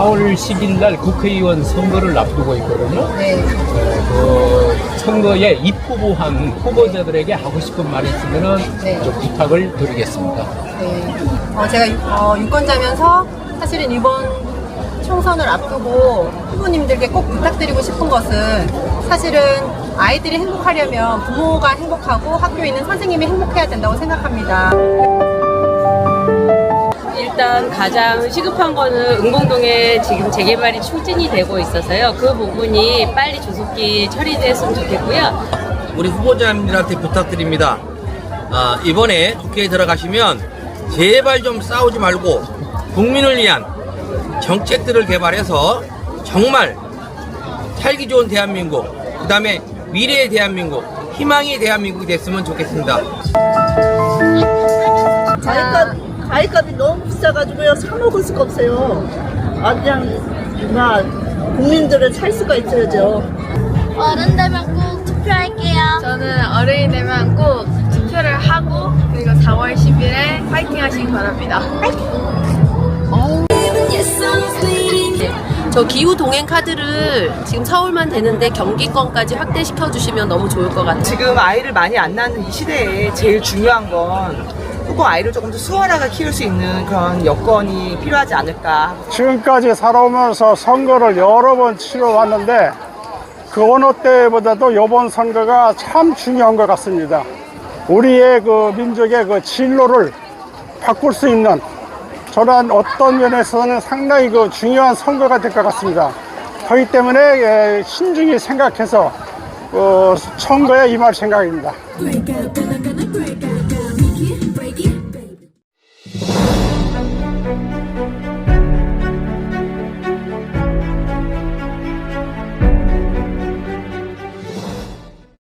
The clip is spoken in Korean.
4월 10일 날 국회의원 선거를 앞두고 있거든요. 네. 그 선거에 입후보한 후보자들에게 하고 싶은 말이 있으면은 네. 좀 부탁을 드리겠습니다. 네. 어, 제가 유- 어, 유권자면서 사실은 이번 총선을 앞두고 후보님들께 꼭 부탁드리고 싶은 것은 사실은 아이들이 행복하려면 부모가 행복하고 학교에 있는 선생님이 행복해야 된다고 생각합니다. 일단 가장 시급한 거는 은공동에 지금 재개발이 추진이 되고 있어서요. 그 부분이 빨리 조속히 처리됐으면 좋겠고요. 우리 후보자님들한테 부탁드립니다. 아, 이번에 국회에 들어가시면 제발 좀 싸우지 말고 국민을 위한 정책들을 개발해서 정말 살기 좋은 대한민국, 그 다음에 미래의 대한민국, 희망의 대한민국이 됐으면 좋겠습니다. 가입값, 가입값이 너무 비싸가지고요. 사 먹을 수가 없어요. 아, 그냥, 막, 국민들을 살 수가 있어야죠. 어른 되면 꼭 투표할게요. 저는 어른이 되면 꼭 투표를 하고 그리고 4월 10일에 파이팅 하시기 바랍니다. 저 기후 동행 카드를 지금 서울만 되는데 경기권까지 확대시켜 주시면 너무 좋을 것 같아요. 지금 아이를 많이 안 낳는 이 시대에 제일 중요한 건 조금 아이를 조금 더 수월하게 키울 수 있는 그런 여건이 필요하지 않을까. 지금까지 살아오면서 선거를 여러 번 치러왔는데 그 어느 때보다도 이번 선거가 참 중요한 것 같습니다. 우리의 그 민족의 그 진로를 바꿀 수 있는 저런 어떤 면에서는 상당히 그 중요한 선거가 될 것 같습니다. 그렇기 때문에 예, 신중히 생각해서 어, 선거에 임할 생각입니다.